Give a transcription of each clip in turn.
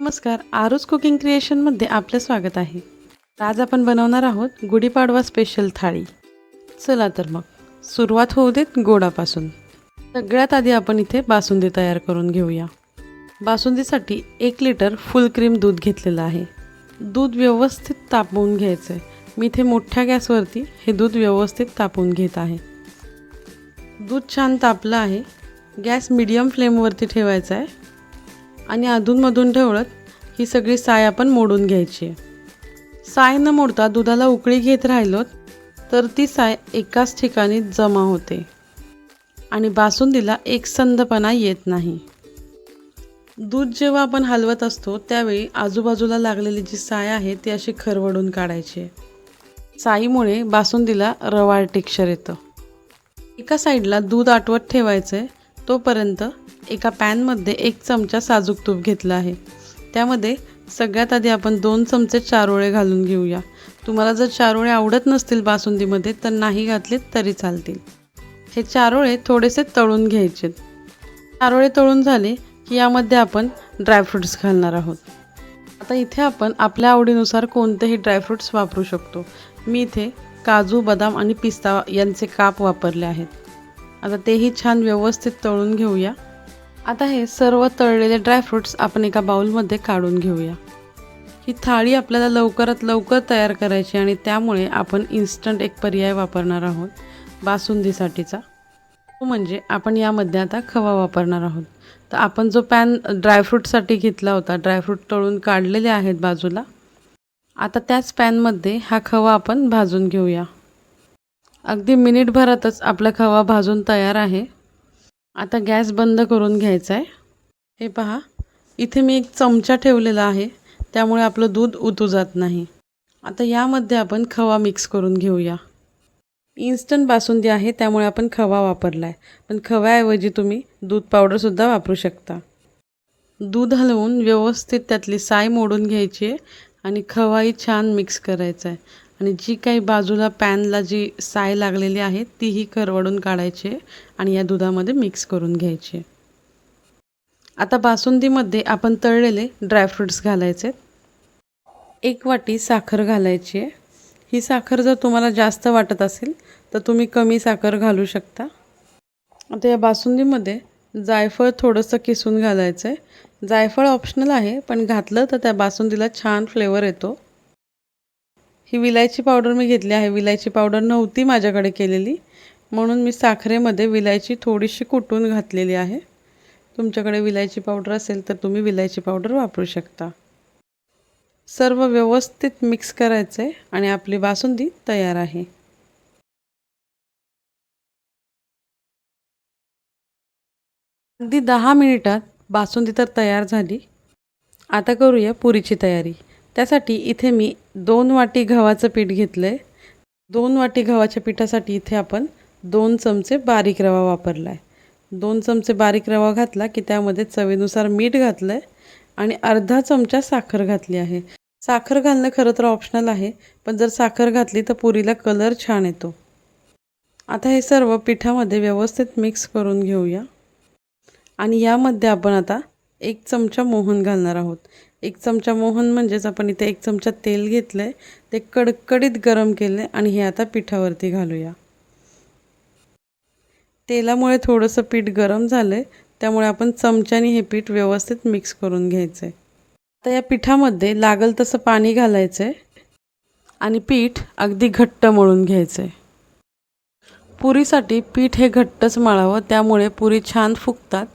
नमस्कार आरूज कुकिंग क्रिएशनमध्ये आपलं स्वागत आहे. आज आपण बनवणार आहोत गुढीपाडवा स्पेशल थाळी. चला तर मग सुरुवात होऊ देत गोडापासून. सगळ्यात आधी आपण इथे बासुंदी तयार करून घेऊया. बासुंदीसाठी एक लिटर फुल क्रीम दूध घेतलेलं आहे. दूध व्यवस्थित तापवून घ्यायचं आहे मी इथे मोठ्या गॅसवरती हे दूध व्यवस्थित तापवून घेत आहे. दूध छान तापलं आहे. गॅस मिडियम फ्लेमवरती ठेवायचा आहे. आणि अधूनमधून ठेवत ही सगळी साय आपण मोडून घ्यायची साय न मोडता दुधाला उकळी घेत राहिलो तर ती साय एकाच ठिकाणी जमा होते. आणि बासुंदीला एकसंधपणा येत नाही. दूध जेव्हा आपण हलवत असतो त्यावेळी आजूबाजूला लागलेली जी साय आहे ती अशी खरवडून काढायची साईमुळे बासुंदीला रवाळ टेक्स्चर येतं. एका साईडला दूध आटवत ठेवायचं आहे तोपर्यंत एका पॅनमध्ये एक चमचा साजूक तूप घेतलं आहे. त्यामध्ये सगळ्यात आधी आपण दोन चमचे चारोळे घालून घेऊया. तुम्हाला जर चारोळे आवडत नसतील बासुंदीमध्ये तर नाही घातले तरी चालतील. हे चारोळे थोडेसे तळून घ्यायचे. चारोळे तळून झाले की यामध्ये आपण ड्रायफ्रुट्स घालणार आहोत. आता इथे आपण आपल्या आवडीनुसार कोणतेही ड्रायफ्रुट्स वापरू शकतो. मी इथे काजू बदाम आणि पिस्ता यांचे काप वापरले आहेत. आता तेही छान व्यवस्थित तळून घेऊया. आता हे सर्व तळलेले ड्रायफ्रुट्स आपण एका बाउलमध्ये काढून घेऊया. ही थाळी आपल्याला लवकरात लवकर तयार करायची आणि त्यामुळे आपण इन्स्टंट एक पर्याय वापरणार आहोत बासुंदीसाठीचा. तो म्हणजे आपण यामध्ये आता खवा वापरणार आहोत. तर आपण जो पॅन ड्रायफ्रूटसाठी घेतला होता ड्रायफ्रूट तळून काढलेले आहेत बाजूला आता त्याच पॅनमध्ये हा खवा आपण भाजून घेऊया. अगदी मिनिटभरातच आपला खवा भाजून तयार आहे. आता गॅस बंद करून घ्यायचा आहे हे पहा इथे मी एक चमचा ठेवलेला आहे त्यामुळे आपलं दूध उतू जात नाही. आता यामध्ये आपण खवा मिक्स करून घेऊया. इन्स्टंट बासुंदी आहे त्यामुळे आपण खवा वापरला आहे पण खव्याऐवजी तुम्ही दूध पावडरसुद्धा वापरू शकता. दूध हलवून व्यवस्थित त्यातली साय मोडून घ्यायची आहे आणि खवाही छान मिक्स करायचा आहे आणि जी काही बाजूला पॅनला जी साय लागलेली आहे तीही करवडून काढायची आहे आणि या दुधामध्ये मिक्स करून घ्यायची. आहे आता बासुंदीमध्ये आपण तळलेले ड्रायफ्रुट्स घालायचे. एक वाटी साखर घालायची आहे. ही साखर जर तुम्हाला जास्त वाटत असेल तर तुम्ही कमी साखर घालू शकता. आता या बासुंदीमध्ये जायफळ थोडंसं किसून घालायचं आहे जायफळ ऑप्शनल आहे पण घातलं तर त्या बासुंदीला छान फ्लेवर येतो. ही विलायची पावडर मी घेतली आहे. विलायची पावडर नव्हती माझ्याकडे केलेली. म्हणून मी साखरेमध्ये विलायची थोडीशी कुटून घातलेली आहे. तुमच्याकडे विलायची पावडर असेल तर तुम्ही विलायची पावडर वापरू शकता. सर्व व्यवस्थित मिक्स करायचं आहे आणि आपली बासुंदी तयार आहे. अगदी दहा मिनिटात बासुंदी तर तयार झाली. आता करूया पुरीची तयारी. त्यासाठी इथे मी दोन वाटी गव्हाचं पीठ घेतलं आहे दोन वाटी गव्हाच्या पिठासाठी इथे आपण दोन चमचे बारीक रवा वापरला आहे दोन चमचे बारीक रवा घातला की त्यामध्ये चवीनुसार मीठ घातलं आहे आणि अर्धा चमचा साखर घातली आहे. साखर घालणं खरं तर ऑप्शनल आहे पण जर साखर घातली तर पुरीला कलर छान येतो. आता हे सर्व पिठामध्ये व्यवस्थित मिक्स करून घेऊया. आणि यामध्ये आपण आता एक चमचा मोहन घालणार आहोत. एक चमचा मोहन म्हणजेच आपण इथे एक चमचा तेल घेतलं आहे ते कडकडीत गरम केलं आहे आणि हे आता पिठावरती घालूया. तेलामुळे थोडंसं पीठ गरम झालं आहे त्यामुळे आपण चमच्याने हे पीठ व्यवस्थित मिक्स करून घ्यायचं आहे आता या पिठामध्ये लागल तसं पाणी घालायचं आहे आणि पीठ अगदी घट्ट मळून घ्यायचं आहे पुरीसाठी पीठ हे घट्टच मळावं त्यामुळे पुरी छान फुगतात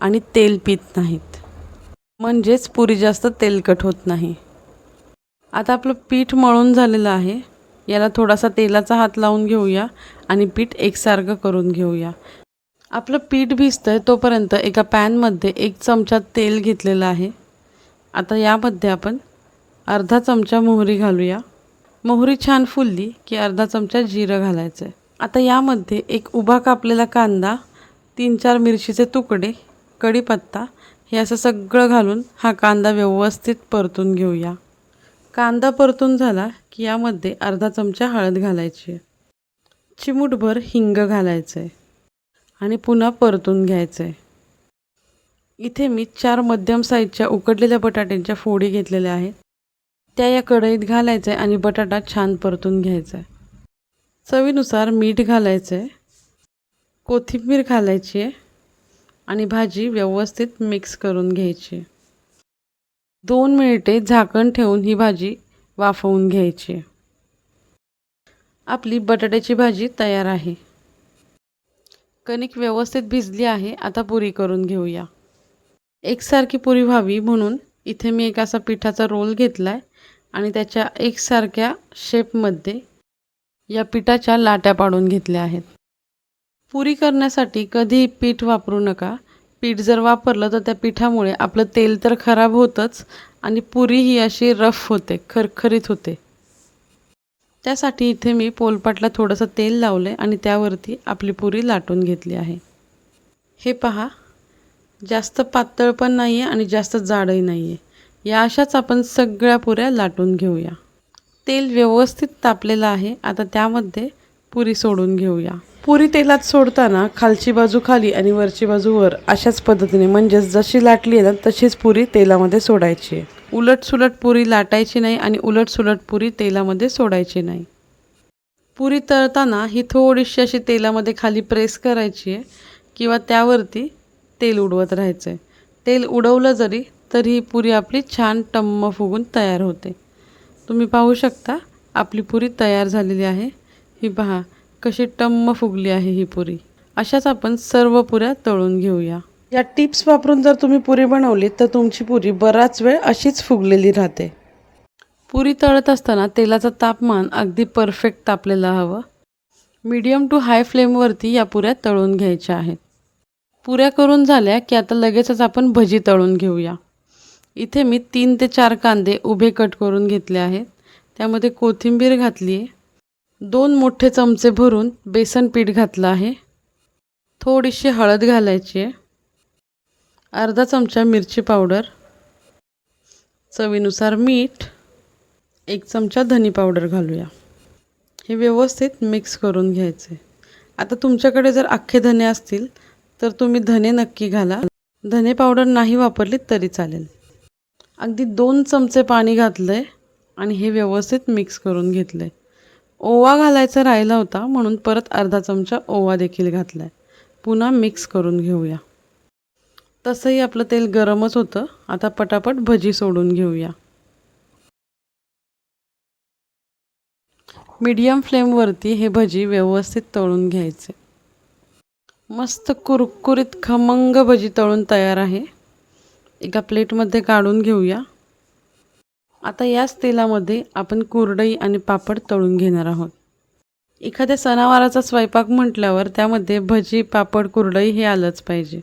आणि तेल पित नाहीत. म्हणजेच पुरी जास्त तेलकट होत नाही. आता आपलं पीठ मळून झालेलं आहे. याला थोडासा तेलाचा हात लावून घेऊया आणि पीठ एकसारखं करून घेऊया. आपलं पीठ भिजतं आहे तोपर्यंत एका पॅनमध्ये एक चमचा तेल घेतलेलं आहे. आता यामध्ये आपण अर्धा चमचा मोहरी घालूया. मोहरी छान फुलली की अर्धा चमचा जिरं घालायचं आहे आता यामध्ये एक उभा कापलेला कांदा तीन चार मिरचीचे तुकडे कढीपत्ता हे असं सगळं घालून हा कांदा व्यवस्थित परतून घेऊया. कांदा परतून झाला की यामध्ये अर्धा चमचा हळद घालायची. आहे चिमूटभर हिंग घालायचं आहे आणि पुन्हा परतून घ्यायचं आहे इथे मी चार मध्यम साईजच्या उकडलेल्या बटाट्यांच्या फोडी घेतलेल्या आहेत. त्या या कढईत घालायचं आहे आणि बटाटा छान परतून घ्यायचा आहे चवीनुसार मीठ घालायचं आहे कोथिंबीर घालायची आहे आणि भाजी व्यवस्थित मिक्स करून घ्यायची. दोन मिनिटे झाकण ठेवून ही भाजी वाफवून घ्यायची. आपली बटाट्याची भाजी तयार आहे. कणिक व्यवस्थित भिजली आहे आता पुरी करून घेऊया. एकसारखी पुरी व्हावी म्हणून इथे मी एक असा पिठाचा रोल घेतला आहे आणि त्याच्या एकसारख्या शेपमध्ये या पिठाच्या लाट्या पाडून घेतल्या आहेत. पुरी करण्यासाठी कधीही पीठ वापरू नका. पीठ जर वापरलं तर त्या पिठामुळे आपलं तेल तर खराब होतंच आणि पुरी ही अशी रफ होते खरखरीत होते. त्यासाठी इथे मी पोलपाटला थोडंसं तेल लावलं आहे आणि त्यावरती आपली पुरी लाटून घेतली आहे. हे पहा जास्त पातळ पण नाही आहे आणि जास्त जाडही नाही आहे या अशाच आपण सगळ्या पुऱ्या लाटून घेऊया. तेल व्यवस्थित तापलेलं आहे. आता त्यामध्ये पुरी सोडून घेऊया. पुरी तेलात सोडताना खालची बाजू खाली आणि वरची बाजू वर अशाच पद्धतीने म्हणजेच जशी लाटली आहे ना तशीच पुरी तेलामध्ये सोडायची आहे. उलट सुलट पुरी लाटायची नाही आणि उलट सुलट पुरी तेलामध्ये सोडायची नाही. पुरी तळताना ही थोडीशी अशी तेलामध्ये खाली प्रेस करायची आहे किंवा त्यावरती तेल उडवत राहायचं आहे तेल उडवलं जरी तरी ही पुरी आपली छान टम्म फुगून तयार होते. तुम्ही पाहू शकता आपली पुरी तयार झालेली आहे. ही पहा कशी टम्म फुगली आहे ही पुरी. अशाच आपण सर्व पुऱ्या तळून घेऊया. या टिप्स वापरून जर तुम्ही पुरी बनवली तर तुमची पुरी बराच वेळ अशीच फुगलेली राहते. पुरी तळत असताना तेलाचं तापमान अगदी परफेक्ट तापलेलं हवं. मीडियम टू हाय फ्लेमवरती या पुऱ्या तळून घ्यायच्या आहेत. पुऱ्या करून झाल्या की आता लगेचच आपण भजी तळून घेऊया. इथे मी तीन ते चार कांदे उभे कट करून घेतले आहेत. त्यामध्ये कोथिंबीर घातली आहे दोन मोठे चमचे भरून बेसन पीठ घातलं आहे. थोडीशी हळद घालायची आहे. अर्धा चमचा मिरची पावडर. चवीनुसार मीठ. एक चमचा धनी पावडर घालूया. हे व्यवस्थित मिक्स करून घ्यायचे. आता तुमच्याकडे जर अख्खे धने असतील तर तुम्ही धने नक्की घाला. धने पावडर नाही वापरली तरी चालेल. अगदी दोन चमचे पाणी घातलं आहे आणि हे व्यवस्थित मिक्स करून घेतलं आहे ओवा घालायचा राहिला होता म्हणून परत अर्धा चमचा ओवा देखील घातला आहे पुन्हा मिक्स करून घेऊया. तसंही आपलं तेल गरमच होतं. आता पटापट भजी सोडून घेऊया. मीडियम फ्लेमवरती हे भजी व्यवस्थित तळून घ्यायचे. मस्त कुरकुरीत खमंग भजी तळून तयार आहे. एका प्लेटमध्ये काढून घेऊया. आता याच तेलामध्ये आपण कुरडई आणि पापड तळून घेणार आहोत. एखाद्या सणावाराचा स्वयंपाक म्हटल्यावर त्यामध्ये भजी पापड कुरडई हे आलंच पाहिजे.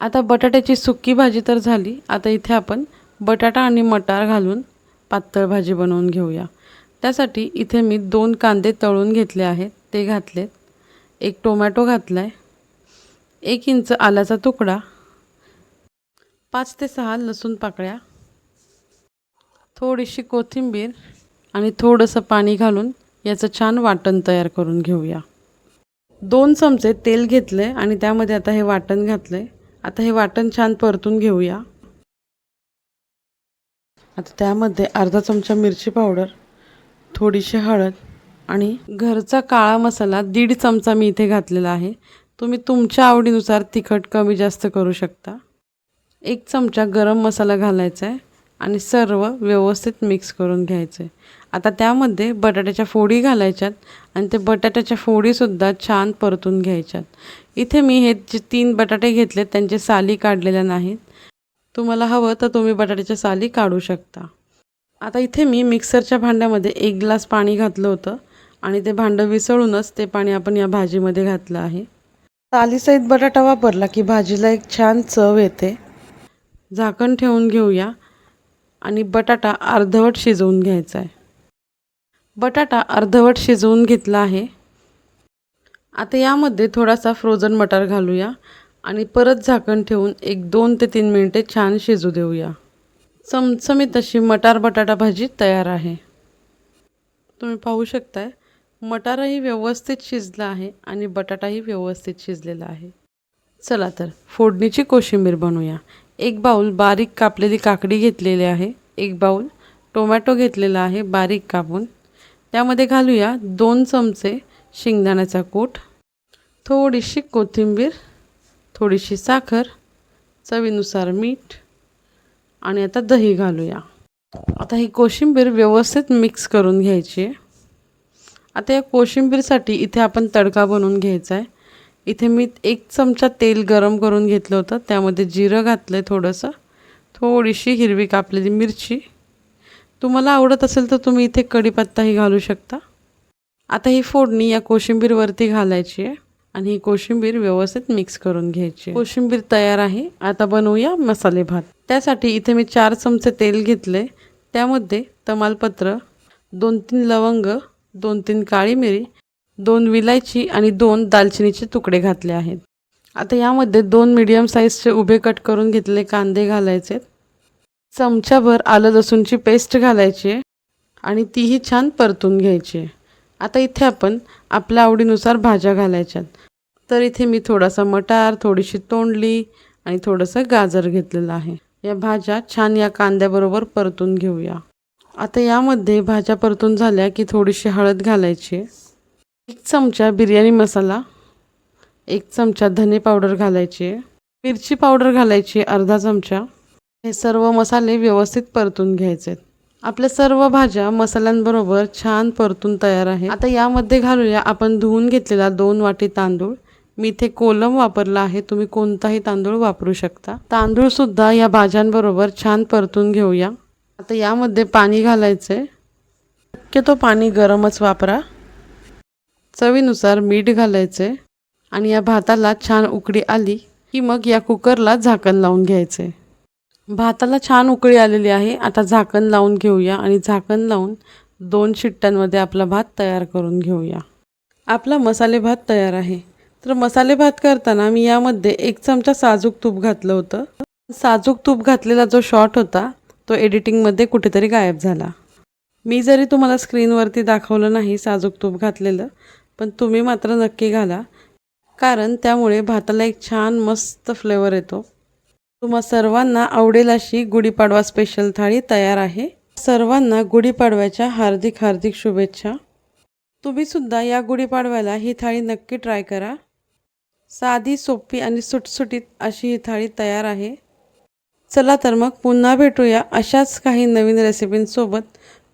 आता बटाट्याची सुक्की भाजी तर झाली. आता इथे आपण बटाटा आणि मटार घालून पातळ भाजी बनवून घेऊया. त्यासाठी इथे मी दोन कांदे तळून घेतले आहेत. ते घातलेत. एक टोमॅटो घातला आहे एक इंच आल्याचा तुकडा. पाच ते सहा लसूण पाकळ्या. थोडीशी कोथिंबीर आणि थोडंसं पाणी घालून याचं छान वाटण तयार करून घेऊया. दोन चमचे तेल घेतले आणि त्यामध्ये आता हे वाटण घातलं आहे आता हे वाटण छान परतून घेऊया. आता त्यामध्ये अर्धा चमचा मिरची पावडर थोडीशी हळद आणि घरचा काळा मसाला दीड चमचा मी इथे घातलेला आहे. तुम्ही तुमच्या आवडीनुसार तिखट कमी जास्त करू शकता. एक चमचा गरम मसाला घालायचा आहे आणि सर्व व्यवस्थित मिक्स करून घ्यायचं. आहे आता त्यामध्ये बटाट्याच्या फोडी घालायच्यात आणि ते बटाट्याच्या फोडीसुद्धा छान परतून घ्यायच्यात. इथे मी हे जे तीन बटाटे घेतले त्यांचे साली काढलेल्या नाहीत. तुम्हाला हवं तर तुम्ही बटाट्याच्या साली काढू शकता. आता इथे मी मिक्सरच्या भांड्यामध्ये एक ग्लास पाणी घातलं होतं आणि ते भांडं विसळूनच ते पाणी आपण या भाजीमध्ये घातलं आहे. सालीसहित बटाटा वापरला की भाजीला एक छान चव येते. झाकण ठेवून घेऊया. आणि बटाटा अर्धवट शिजवून घ्यायचा आहे. बटाटा अर्धवट शिजवून घेतला आहे. आता यामध्ये थोडासा फ्रोझन मटार घालूया आणि परत झाकण ठेवून एक दोन ते तीन मिनटे छान शिजू देऊया. चमचमीत अशी मटार बटाटा भाजी तयार आहे. तुम्ही पाहू शकताय मटारही व्यवस्थित शिजला आहे आणि बटाटाही व्यवस्थित शिजलेला आहे. चला तर फोडणीची कोशिंबीर बनवूया. एक बाऊल बारीक कापलेली काकडी घेतलेली आहे. एक बाऊल टोमॅटो घेतलेला आहे बारीक कापून. त्यामध्ये घालूया दोन चमचे शेंगदाण्याचा कूट थोडीशी कोथिंबीर थोडीशी साखर चवीनुसार मीठ आणि आता दही घालूया. आता ही कोशिंबीर व्यवस्थित मिक्स करून घ्यायची आहे. आता या कोशिंबीरसाठी इथे आपण तडका बनवून घ्यायचा आहे. इथे मी एक चमचा तेल गरम करून घेतलं होतं. त्यामध्ये जिरं घातलं आहे थोडंसं. थोडीशी हिरवी कापलेली मिरची. तुम्हाला आवडत असेल तर तुम्ही इथे कढीपत्ताही घालू शकता. आता ही फोडणी या कोशिंबीरवरती घालायची आहे आणि ही कोशिंबीर व्यवस्थित मिक्स करून घ्यायची कोशिंबीर तयार आहे. आता बनवूया मसाले भात. त्यासाठी इथे मी चार चमचे तेल घेतले त्यामध्ये तमालपत्र दोन तीन लवंग दोन तीन काळी मिरी दोन विलायची आणि दोन दालचिनीचे तुकडे घातले आहेत. आता यामध्ये दोन मीडियम साईजचे उभे कट करून घेतलेले कांदे घालायचे. चमच्याभर आलं लसूणची पेस्ट घालायची आहे आणि तीही छान परतून घ्यायची. आहे आता इथे आपण आपल्या आवडीनुसार भाज्या घालायच्यात. तर इथे मी थोडासा मटार थोडीशी तोंडली आणि थोडंसं गाजर घेतलेलं आहे. या भाज्या छान या कांद्याबरोबर परतून घेऊया. आता यामध्ये भाज्या परतून झाल्या की थोडीशी हळद घालायची. आहे एक चमचा बिर्याणी मसाला एक चमचा धने पावडर घालायची आहे. मिरची पावडर घालायची आहे अर्धा चमचा. हे सर्व मसाले व्यवस्थित परतून घ्यायचे आहेत. आपल्या सर्व भाज्या मसाल्यांबरोबर छान परतून तयार आहे आता यामध्ये घालूया आपण धुवून घेतलेला दोन वाटी तांदूळ. मी इथे कोलम वापरला आहे. तुम्ही कोणताही तांदूळ वापरू शकता. तांदूळसुद्धा या भाज्यांबरोबर छान परतून घेऊया. आता यामध्ये पाणी घालायचं आहे शक्यतो पाणी गरमच वापरा. चवीनुसार मीठ घालायचे आणि या भाताला छान उकळी आली की मग या कुकरला झाकण लावून घ्यायचे. भाताला छान उकळी आलेली आहे. आता झाकण लावून घेऊया आणि झाकण लावून दोन शिट्ट्यांमध्ये आपला भात तयार करून घेऊया. आपला मसाले भात तयार आहे. तर मसाले भात करताना मी यामध्ये एक चमचा साजूक तूप घातलं होतं. साजूक तूप घातलेला जो शॉट होता तो एडिटिंगमध्ये कुठेतरी गायब झाला. मी जरी तुम्हाला स्क्रीनवरती दाखवलं नाही साजूक तूप घातलेलं पण तुम्ही मात्र नक्की घाला. कारण त्यामुळे भाताला एक छान मस्त फ्लेवर येतो. तुम्हा सर्वांना आवडेल अशी गुढीपाडवा स्पेशल थाळी तयार आहे. सर्वांना गुढीपाडव्याच्या हार्दिक हार्दिक शुभेच्छा. तुम्हीसुद्धा या गुढीपाडव्याला ही थाळी नक्की ट्राय करा. साधी सोपी आणि सुटसुटीत अशी ही थाळी तयार आहे. चला तर मग पुन्हा भेटूया अशाच काही नवीन रेसिपींसोबत